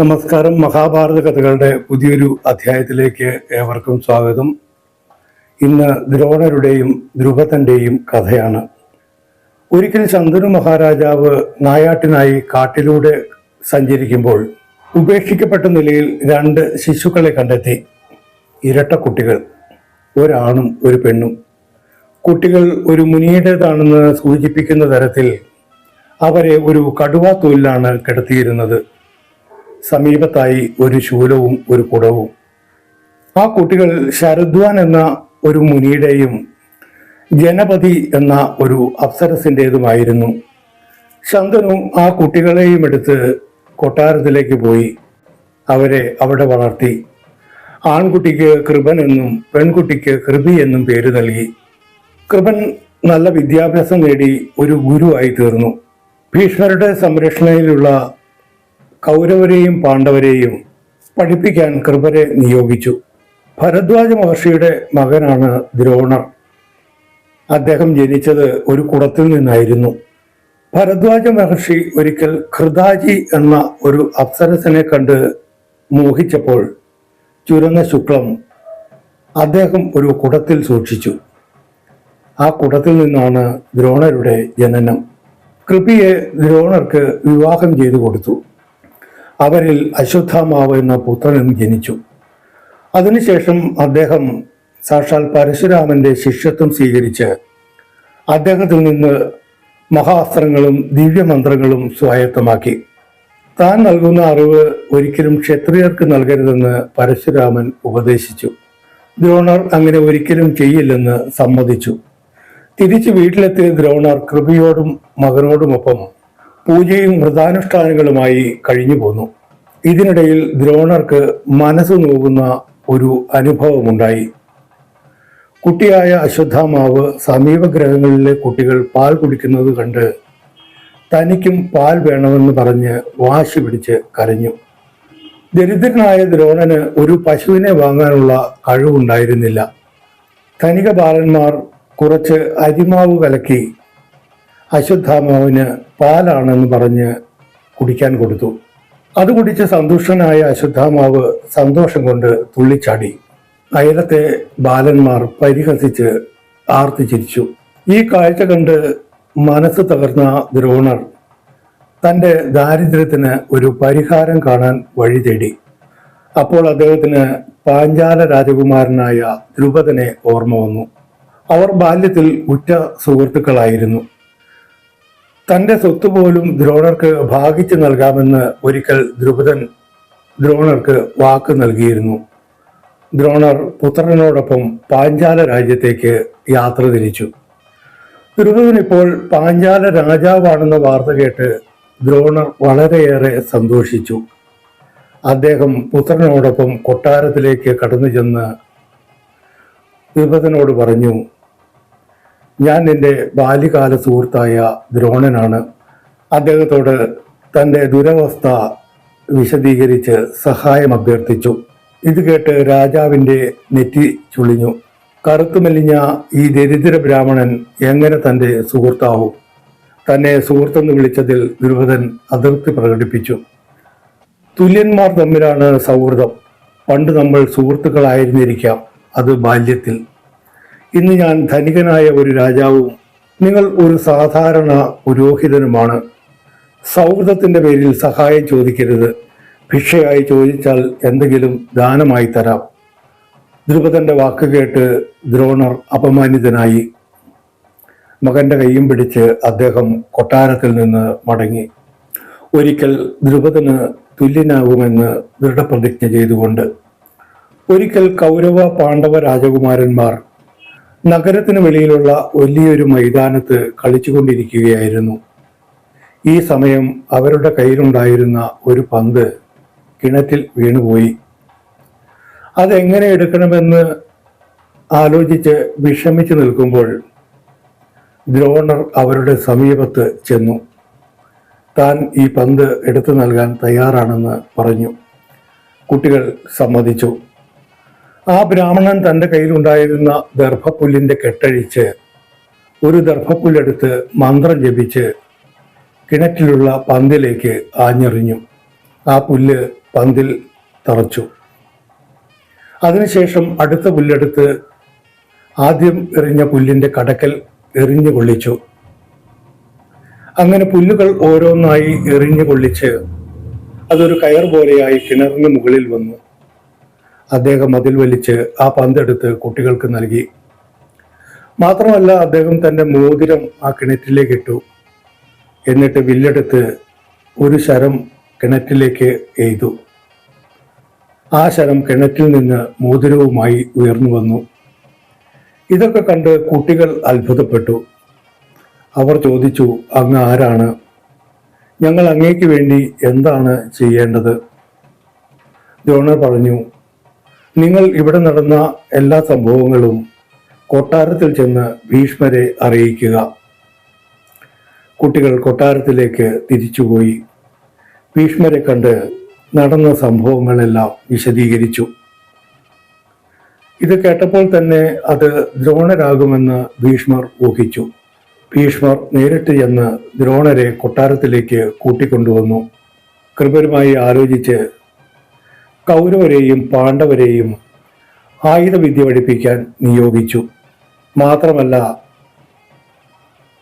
നമസ്കാരം. മഹാഭാരത കഥകളുടെ പുതിയൊരു അധ്യായത്തിലേക്ക് ഏവർക്കും സ്വാഗതം. ഇന്ന് ദ്രോണരുടെയും ധ്രുവതന്റെയും കഥയാണ്. ഒരിക്കൽ ശന്തനു മഹാരാജാവ് നായാട്ടിനായി കാട്ടിലൂടെ സഞ്ചരിക്കുമ്പോൾ ഉപേക്ഷിക്കപ്പെട്ട നിലയിൽ രണ്ട് ശിശുക്കളെ കണ്ടെത്തി. ഇരട്ട കുട്ടികൾ ഒരാണും ഒരു പെണ്ണും. കുട്ടികൾ ഒരു മുനിയുടേതാണെന്ന് സൂചിപ്പിക്കുന്ന തരത്തിൽ അവരെ ഒരു കടുവാ തൊഴിലാണ് കിടത്തിയിരുന്നത്. സമീപത്തായി ഒരു ശൂലവും ഒരു കുടവും. ആ കുട്ടികൾ ശരദ്വാൻ എന്ന ഒരു മുനിയുടെയും ജനപതി എന്ന ഒരു അപ്സരസിന്റെതുമായിരുന്നു. ശന്തനു ആ കുട്ടികളെയും എടുത്ത് കൊട്ടാരത്തിലേക്ക് പോയി. അവരെ അവിടെ വളർത്തി. ആൺകുട്ടിക്ക് കൃപൻ എന്നും പെൺകുട്ടിക്ക് കൃപി എന്നും പേര് നൽകി. കൃപൻ നല്ല വിദ്യാഭ്യാസം നേടി ഒരു ഗുരുവായി തീർന്നു. ഭീഷ്മരുടെ സംരക്ഷണയിലുള്ള കൗരവരെയും പാണ്ഡവരെയും പഠിപ്പിക്കാൻ കൃപരെ നിയോഗിച്ചു. ഭരദ്വാജ മഹർഷിയുടെ മകനാണ് ദ്രോണർ. അദ്ദേഹം ജനിച്ചത് ഒരു കുടത്തിൽ നിന്നായിരുന്നു. ഭരദ്വാജ മഹർഷി ഒരിക്കൽ ഖൃദാജി എന്ന ഒരു അപ്സരസനെ കണ്ട് മോഹിച്ചപ്പോൾ ചുരന്ന ശുക്ലം അദ്ദേഹം ഒരു കുടത്തിൽ സൂക്ഷിച്ചു. ആ കുടത്തിൽ നിന്നാണ് ദ്രോണരുടെ ജനനം. കൃപിയെ ദ്രോണർക്ക് വിവാഹം ചെയ്തു കൊടുത്തു. അവരിൽ അശ്വത്ഥാമാവ് എന്ന പുത്രനും ജനിച്ചു. അതിനുശേഷം അദ്ദേഹം സാക്ഷാൽ പരശുരാമന്റെ ശിഷ്യത്വം സ്വീകരിച്ച് അദ്ദേഹത്തിൽ നിന്ന് മഹാസ്ത്രങ്ങളും ദിവ്യമന്ത്രങ്ങളും സ്വായത്തമാക്കി. താൻ നൽകുന്ന അറിവ് ഒരിക്കലും ക്ഷത്രിയർക്ക് നൽകരുതെന്ന് പരശുരാമൻ ഉപദേശിച്ചു. ദ്രോണർ അങ്ങനെ ഒരിക്കലും ചെയ്യില്ലെന്ന് സമ്മതിച്ചു. തിരിച്ച് വീട്ടിലെത്തിയ ദ്രോണർ കൃപയോടും മകനോടുമൊപ്പം പൂജയും വ്രതാനുഷ്ഠാനങ്ങളുമായി കഴിഞ്ഞു പോന്നു. ഇതിനിടയിൽ ദ്രോണർക്ക് മനസ്സ് നോകുന്ന ഒരു അനുഭവമുണ്ടായി. കുട്ടിയായ അശ്വത്ഥാമാവ് സമീപഗ്രഹങ്ങളിലെ കുട്ടികൾ പാൽ കുടിക്കുന്നത് കണ്ട് തനിക്കും പാൽ വേണമെന്ന് പറഞ്ഞ് വാശി പിടിച്ച് കരഞ്ഞു. ദരിദ്രനായ ദ്രോണന് ഒരു പശുവിനെ വാങ്ങാനുള്ള കഴിവുണ്ടായിരുന്നില്ല. ധനിക ബാലന്മാർ കുറച്ച് അരിമാവ് കലക്കി അശ്വത്ഥാമാവിന് പാലാണെന്ന് പറഞ്ഞ് കുടിക്കാൻ കൊടുത്തു. അത് കുടിച്ച് സന്തുഷ്ടനായ അശ്വത്ഥാമാവ് സന്തോഷം കൊണ്ട് തുള്ളിച്ചാടി. അയലത്തെ ബാലന്മാർ പരിഹസിച്ച് ആർത്തിച്ചിരിച്ചു. ഈ കാഴ്ച കണ്ട് മനസ്സ് തകർന്ന ദ്രോണർ തന്റെ ദാരിദ്ര്യത്തിന് ഒരു പരിഹാരം കാണാൻ വഴി തേടി. അപ്പോൾ അദ്ദേഹത്തിന് പാഞ്ചാല രാജകുമാരനായ ദ്രുപദനെ ഓർമ്മ വന്നു. അവർ ബാല്യത്തിൽ ഉറ്റ സുഹൃത്തുക്കളായിരുന്നു. തന്റെ സ്വത്ത് പോലും ദ്രോണർക്ക് ഭാഗിച്ചു നൽകാമെന്ന് ഒരിക്കൽ ദ്രുപദൻ ദ്രോണർക്ക് വാക്ക് നൽകിയിരുന്നു. ദ്രോണർ പുത്രനോടൊപ്പം പാഞ്ചാല രാജ്യത്തേക്ക് യാത്ര തിരിച്ചു. ദ്രുപദൻ ഇപ്പോൾ പാഞ്ചാല രാജാവാണെന്ന വാർത്ത കേട്ട് ദ്രോണർ വളരെയേറെ സന്തോഷിച്ചു. അദ്ദേഹം പുത്രനോടൊപ്പം കൊട്ടാരത്തിലേക്ക് കടന്നു ചെന്ന് ദ്രുപദനോട് പറഞ്ഞു ഞാൻ എന്റെ ബാല്യകാല സുഹൃത്തായ ദ്രോണനാണ്. അദ്ദേഹത്തോട് തന്റെ ദുരവസ്ഥ വിശദീകരിച്ച് സഹായം അഭ്യർത്ഥിച്ചു. ഇത് കേട്ട് രാജാവിന്റെ നെറ്റി ചുളിഞ്ഞു. കറുത്തുമെലിഞ്ഞ ഈ ദരിദ്ര ബ്രാഹ്മണൻ എങ്ങനെ തന്റെ സുഹൃത്താവും? തന്നെ സുഹൃത്തെന്ന് വിളിച്ചതിൽ ദുരുപദൻ അതൃപ്തി പ്രകടിപ്പിച്ചു. തുല്യന്മാർ തമ്മിലാണ് സൗഹൃദം. പണ്ട് നമ്മൾ സുഹൃത്തുക്കളായിരുന്നിരിക്കാം. അത് ബാല്യത്തിൽ. ഇന്ന് ഞാൻ ധനികനായ ഒരു രാജാവും നിങ്ങൾ ഒരു സാധാരണ പുരോഹിതനുമാണ്. സൗഹൃദത്തിന്റെ പേരിൽ സഹായം ചോദിക്കരുത്. ഭിക്ഷയായി ചോദിച്ചാൽ എന്തെങ്കിലും ദാനമായി തരാം. ധ്രുപദന്റെ വാക്ക് കേട്ട് ദ്രോണർ അപമാനിതനായി. മകന്റെ കൈയും പിടിച്ച് അദ്ദേഹം കൊട്ടാരത്തിൽ നിന്ന് മടങ്ങി. ഒരിക്കൽ ദ്രുപദന് തുല്യനാകുമെന്ന് ദൃഢപ്രതിജ്ഞ ചെയ്തുകൊണ്ട്. ഒരിക്കൽ കൗരവ പാണ്ഡവ രാജകുമാരന്മാർ നഗരത്തിന് വെളിയിലുള്ള വലിയൊരു മൈതാനത്ത് കളിച്ചുകൊണ്ടിരിക്കുകയായിരുന്നു. ഈ സമയം അവരുടെ കയ്യിലുണ്ടായിരുന്ന ഒരു പന്ത് കിണറ്റിൽ വീണുപോയി. അതെങ്ങനെ എടുക്കണമെന്ന് ആലോചിച്ച് വിഷമിച്ചു നിൽക്കുമ്പോൾ ദ്രോണർ അവരുടെ സമീപത്ത് ചെന്നു. താൻ ഈ പന്ത് എടുത്തു നൽകാൻ തയ്യാറാണെന്ന് പറഞ്ഞു. കുട്ടികൾ സമ്മതിച്ചു. ആ ബ്രാഹ്മണൻ തന്റെ കയ്യിലുണ്ടായിരുന്ന ദർഭപ്പുല്ലിന്റെ കെട്ടഴിച്ച് ഒരു ദർഭപ്പുല്ലെടുത്ത് മന്ത്രം ജപിച്ച് കിണറ്റിലുള്ള പന്തിലേക്ക് ആഞ്ഞെറിഞ്ഞു. ആ പുല്ല് പന്തിൽ തറച്ചു. അതിനുശേഷം അടുത്ത പുല്ലെടുത്ത് ആദ്യം എറിഞ്ഞ പുല്ലിന്റെ കടക്കൽ എറിഞ്ഞു കൊള്ളിച്ചു. അങ്ങനെ പുല്ലുകൾ ഓരോന്നായി എറിഞ്ഞു കൊള്ളിച്ച് അതൊരു കയർ പോലെയായി കിണറിന് മുകളിൽ വന്നു. അദ്ദേഹം അതിൽ വലിച്ച് ആ പന്തെടുത്ത് കുട്ടികൾക്ക് നൽകി. മാത്രമല്ല അദ്ദേഹം തന്റെ മോതിരം ആ കിണറ്റിലേക്ക് ഇട്ടു. എന്നിട്ട് വില്ലെടുത്ത് ഒരു ശരം കിണറ്റിലേക്ക് എയ്തു. ആ ശരം കിണറ്റിൽ നിന്ന് മോതിരവുമായി ഉയർന്നു വന്നു. ഇതൊക്കെ കണ്ട് കുട്ടികൾ അത്ഭുതപ്പെട്ടു. അവർ ചോദിച്ചു അങ്ങ് ആരാണ്? ഞങ്ങൾ അങ്ങേക്ക് വേണ്ടി എന്താണ് ചെയ്യേണ്ടത്? ദ്രോണർ പറഞ്ഞു നിങ്ങൾ ഇവിടെ നടന്ന എല്ലാ സംഭവങ്ങളും കൊട്ടാരത്തിൽ ചെന്ന് ഭീഷ്മരെ അറിയിക്കുക. കുട്ടികൾ കൊട്ടാരത്തിലേക്ക് തിരിച്ചുപോയി. ഭീഷ്മരെ കണ്ട് നടന്ന സംഭവങ്ങളെല്ലാം വിശദീകരിച്ചു. ഇത് കേട്ടപ്പോൾ തന്നെ അത് ദ്രോണരാകുമെന്ന് ഭീഷ്മർ ഊഹിച്ചു. ഭീഷ്മർ നേരിട്ട് ചെന്ന് ദ്രോണരെ കൊട്ടാരത്തിലേക്ക് കൂട്ടിക്കൊണ്ടുവന്നു. കൃപരുമായി ആലോചിച്ച് കൗരവരെയും പാണ്ഡവരെയും ആയുധവിദ്യ പഠിപ്പിക്കാൻ നിയോഗിച്ചു. മാത്രമല്ല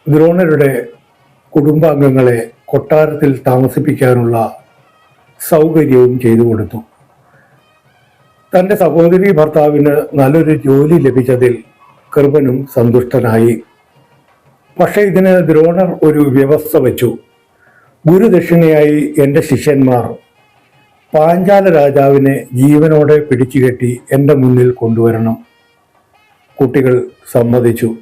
ദ്രോണരുടെ കുടുംബാംഗങ്ങളെ കൊട്ടാരത്തിൽ താമസിപ്പിക്കാനുള്ള സൗകര്യവും ചെയ്തു കൊടുത്തു. തന്റെ സഹോദരി ഭർത്താവിന് നല്ലൊരു ജോലി ലഭിച്ചതിൽ കൃപനും സന്തുഷ്ടനായി. പക്ഷേ ഇതിന് ദ്രോണർ ഒരു വ്യവസ്ഥ വച്ചു. ഗുരുദക്ഷിണയായി എന്റെ ശിഷ്യന്മാർ പാഞ്ചാല രാജാവിനെ ജീവനോടെ പിടിച്ചുകെട്ടി എന്റെ മുന്നിൽ കൊണ്ടുവരണം. കുട്ടികൾ സമ്മതിച്ചു.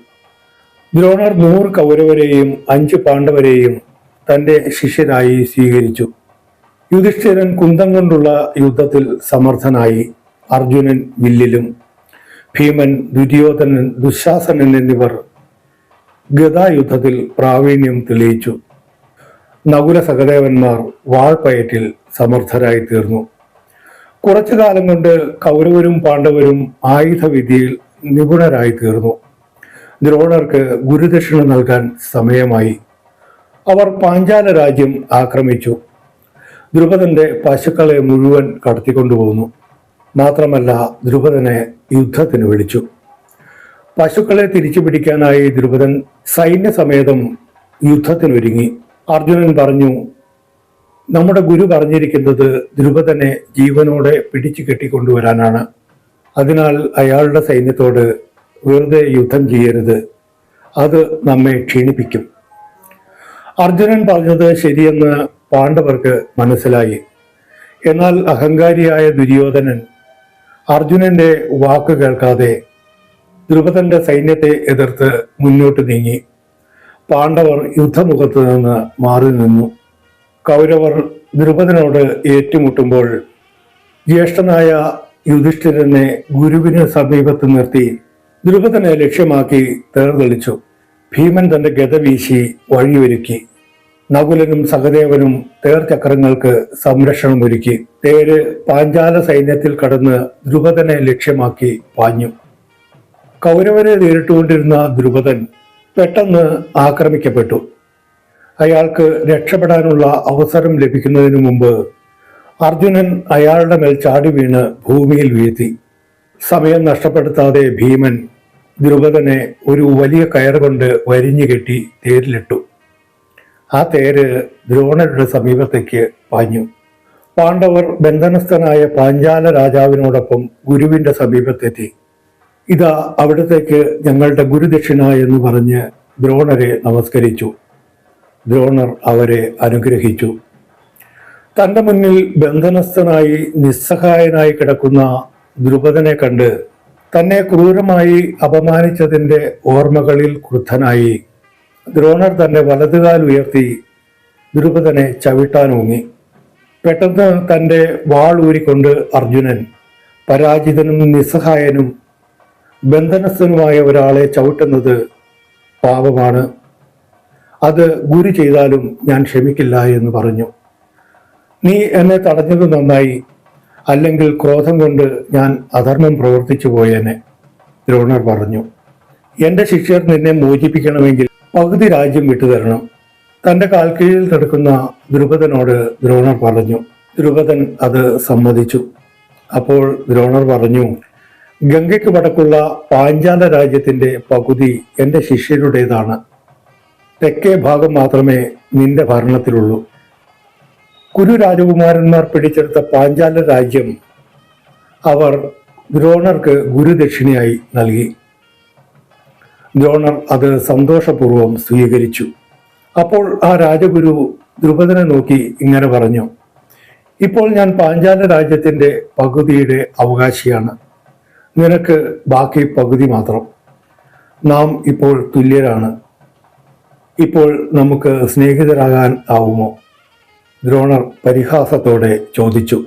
ദ്രോണർ നൂറ് കൗരവരെയും അഞ്ച് പാണ്ഡവരെയും തന്റെ ശിഷ്യരായി സ്വീകരിച്ചു. യുധിഷ്ഠിരൻ കുന്തം കൊണ്ടുള്ള യുദ്ധത്തിൽ സമർത്ഥനായി അർജുനൻ വില്ലിലും ഭീമൻ ദുര്യോധനൻ ദുശാസനൻ എന്നിവർ ഗതായുദ്ധത്തിൽ പ്രാവീണ്യം തെളിയിച്ചു. നകുല സഹദേവന്മാർ വാൾപ്പയറ്റിൽ സമർത്ഥരായി തീർന്നു. കുറച്ചു കാലം കൊണ്ട് കൗരവരും പാണ്ഡവരും ആയുധവിദ്യയിൽ നിപുണരായി തീർന്നു. ദ്രോണർക്ക് ഗുരുദക്ഷിണ നൽകാൻ സമയമായി. അവർ പാഞ്ചാല രാജ്യം ആക്രമിച്ചു. ദ്രുപദന്റെ പശുക്കളെ മുഴുവൻ കടത്തിക്കൊണ്ടുപോകുന്നു മാത്രമല്ല ദ്രുപദനെ യുദ്ധത്തിന് വിളിച്ചു. പശുക്കളെ തിരിച്ചു പിടിക്കാനായി ദ്രുപദൻ സൈന്യസമേതം യുദ്ധത്തിനൊരുങ്ങി. അർജുനൻ പറഞ്ഞു നമ്മുടെ ഗുരു പറഞ്ഞിരിക്കുന്നത് ധ്രുപദനെ ജീവനോടെ പിടിച്ചു കെട്ടിക്കൊണ്ടുവരാനാണ്. അതിനാൽ അയാളുടെ സൈന്യത്തോട് വെറുതെ യുദ്ധം ചെയ്യരുത്. അത് നമ്മെ ക്ഷീണിപ്പിക്കും. അർജുനൻ പറഞ്ഞത് ശരിയെന്ന് പാണ്ഡവർക്ക് മനസ്സിലായി. എന്നാൽ അഹങ്കാരിയായ ദുര്യോധനൻ അർജുനന്റെ വാക്ക് കേൾക്കാതെ ധ്രുപദന്റെ സൈന്യത്തെ എതിർത്ത് മുന്നോട്ട് നീങ്ങി. പാണ്ഡവർ യുദ്ധമുഖത്ത് നിന്ന് മാറി നിന്നു. കൗരവർ ദ്രുപദനോട് ഏറ്റുമുട്ടുമ്പോൾ ജ്യേഷ്ഠനായ യുധിഷ്ഠിരനെ ഗുരുവിന് സമീപത്ത് നിർത്തി ദ്രുപദനെ ലക്ഷ്യമാക്കി തേർതെളിച്ചു. ഭീമൻ തന്റെ ഗത വീശി വഴിയൊരുക്കി. നകുലനും സഹദേവനും തേർചക്രങ്ങൾക്ക് സംരക്ഷണമൊരുക്കി. തേര് പാഞ്ചാല സൈന്യത്തിൽ കടന്ന് ദ്രുപദനെ ലക്ഷ്യമാക്കി പാഞ്ഞു. കൗരവരെ നേരിട്ടുകൊണ്ടിരുന്ന ദ്രുപദൻ പെട്ടെന്ന് ആക്രമിക്കപ്പെട്ടു. അയാൾക്ക് രക്ഷപ്പെടാനുള്ള അവസരം ലഭിക്കുന്നതിന് മുമ്പ് അർജുനൻ അയാളുടെ മേൽ ചാടി വീണ് ഭൂമിയിൽ വീഴ്ത്തി. സമയം നഷ്ടപ്പെടുത്താതെ ഭീമൻ ദ്രുപദനെ ഒരു വലിയ കയർ കൊണ്ട് വരിഞ്ഞു കെട്ടി തേരിലിട്ടു. ആ തേര് ദ്രോണരുടെ സമീപത്തേക്ക് പാഞ്ഞു. പാണ്ഡവർ ബന്ധനസ്ഥനായ പാഞ്ചാല രാജാവിനോടൊപ്പം ഗുരുവിന്റെ സമീപത്തെത്തി. ഇതാ അവിടത്തേക്ക് ഞങ്ങളുടെ ഗുരുദക്ഷിണ എന്ന് പറഞ്ഞ് ദ്രോണരെ നമസ്കരിച്ചു. ദ്രോണർ അവരെ അനുഗ്രഹിച്ചു. തന്റെ മുന്നിൽ ബന്ധനസ്ഥനായി നിസ്സഹായനായി കിടക്കുന്ന ദ്രുപദനെ കണ്ട് തന്നെ ക്രൂരമായി അപമാനിച്ചതിന്റെ ഓർമ്മകളിൽ ക്രുദ്ധനായി. ദ്രോണർ തന്റെ വലതുകാൽ ഉയർത്തി ദ്രുപദനെ ചവിട്ടാനൂങ്ങി പെട്ടെന്ന് തന്റെ വാൾ ഊരിക്കൊണ്ട് അർജുനൻ പരാജിതനും നിസ്സഹായനും ബന്ധനസ്ഥനുമായ ഒരാളെ ചവിട്ടുന്നത് പാപമാണ്. അത് ഗുരു ചെയ്താലും ഞാൻ ക്ഷമിക്കില്ല എന്ന് പറഞ്ഞു. നീ എന്നെ തടഞ്ഞത് നന്നായി അല്ലെങ്കിൽ ക്രോധം കൊണ്ട് ഞാൻ അധർമ്മം പ്രവർത്തിച്ചു പോയേനെ ദ്രോണർ പറഞ്ഞു. എന്റെ ശിഷ്യർ നിന്നെ മോചിപ്പിക്കണമെങ്കിൽ പകുതി രാജ്യം വിട്ടുതരണം. തന്റെ കാൽക്കീഴിൽ തടുക്കുന്ന ദ്രുപദനോട് ദ്രോണർ പറഞ്ഞു. ദ്രുപദൻ അത് സമ്മതിച്ചു. അപ്പോൾ ദ്രോണർ പറഞ്ഞു ഗംഗയ്ക്ക് വടക്കുള്ള പാഞ്ചാല രാജ്യത്തിന്റെ പകുതി എന്റെ ശിഷ്യരുടേതാണ്. തെക്കേ ഭാഗം മാത്രമേ നിന്റെ ഭരണത്തിലുള്ളൂ. കുരു രാജകുമാരന്മാർ പിടിച്ചെടുത്ത പാഞ്ചാല രാജ്യം അവർ ദ്രോണർക്ക് ഗുരുദക്ഷിണയായി നൽകി. ദ്രോണർ അത് സന്തോഷപൂർവം സ്വീകരിച്ചു. അപ്പോൾ ആ രാജഗുരു ദ്രുപദനെ നോക്കി ഇങ്ങനെ പറഞ്ഞു ഇപ്പോൾ ഞാൻ പാഞ്ചാല രാജ്യത്തിന്റെ പകുതിയുടെ അവകാശിയാണ്. നിനക്ക് ബാക്കി പകുതി മാത്രം. നാം ഇപ്പോൾ തുല്യരാണ്. ഇപ്പോൾ നമുക്ക് സ്നേഹിതരാകാൻ ആവുമോ? ദ്രോണർ പരിഹാസത്തോടെ ചോദിച്ചു.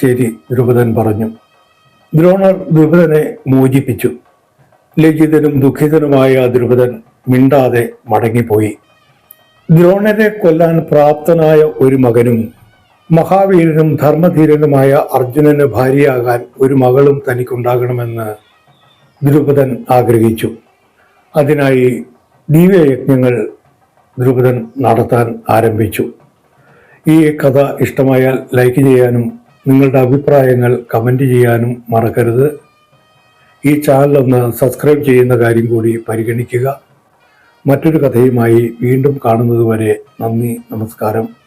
ശരി ദ്രുപദൻ പറഞ്ഞു. ദ്രോണർ ദ്രുപദനെ മോചിപ്പിച്ചു. ലജിതനും ദുഃഖിതനുമായ ദ്രുപദൻ മിണ്ടാതെ മടങ്ങിപ്പോയി. ദ്രോണരെ കൊല്ലാൻ പ്രാപ്തനായ ഒരു മകനും മഹാവീരനും ധർമ്മധീരനുമായ അർജുനന് ഭാര്യയാകാൻ ഒരു മകളും തനിക്കുണ്ടാകണമെന്ന് ദ്രുപദൻ ആഗ്രഹിച്ചു. അതിനായി ദിവ്യയജ്ഞങ്ങൾ ദ്രുപദൻ നടത്താൻ ആരംഭിച്ചു. ഈ കഥ ഇഷ്ടമായാൽ ലൈക്ക് ചെയ്യാനും നിങ്ങളുടെ അഭിപ്രായങ്ങൾ കമന്റ് ചെയ്യാനും മറക്കരുത്. ഈ ചാനൽ ഒന്ന് സബ്സ്ക്രൈബ് ചെയ്യുന്ന കാര്യം കൂടി പരിഗണിക്കുക. മറ്റൊരു കഥയുമായി വീണ്ടും കാണുന്നതുവരെ നന്ദി നമസ്കാരം.